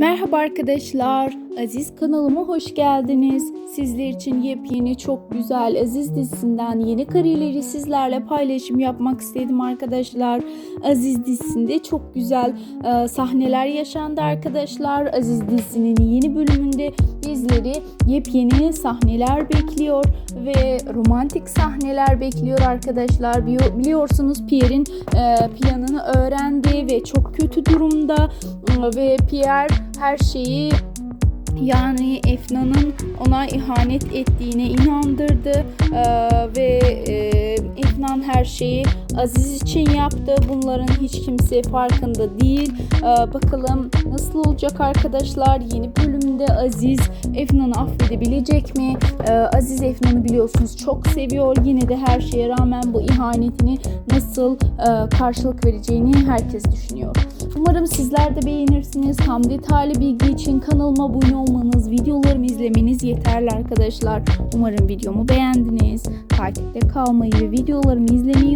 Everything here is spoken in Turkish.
Merhaba arkadaşlar. Aziz kanalıma hoş geldiniz. Sizler için yepyeni çok güzel Aziz dizisinden yeni kareleri sizlerle paylaşım yapmak istedim arkadaşlar. Aziz dizisinde çok güzel e, sahneler yaşandı arkadaşlar. Aziz dizisinin yeni bölümünde bizleri yepyeni sahneler bekliyor ve romantik sahneler bekliyor arkadaşlar. Bili- Biliyorsunuz Pierre'in e, planını öğrendi ve çok kötü durumda ve Pierre her şeyi. Yani Efna'nın ona ihanet ettiğine inandırdı Ee, ve e, Efnan her şeyi Aziz için yaptı. Bunların hiç kimse farkında değil. Ee, bakalım nasıl olacak arkadaşlar? Yeni bölümde Aziz Efnan'ı affedebilecek mi? Ee, Aziz Efnan'ı biliyorsunuz çok seviyor. Yine de her şeye rağmen bu ihanetini nasıl e, karşılık vereceğini herkes düşünüyor. Umarım sizler de beğenirsiniz. Tam detaylı bilgi için kanalıma abone olmanız, videolarımı izlemeniz yeterli arkadaşlar. Umarım videomu beğendiniz. Takipte kalmayı ve videolarımı izlemeyi.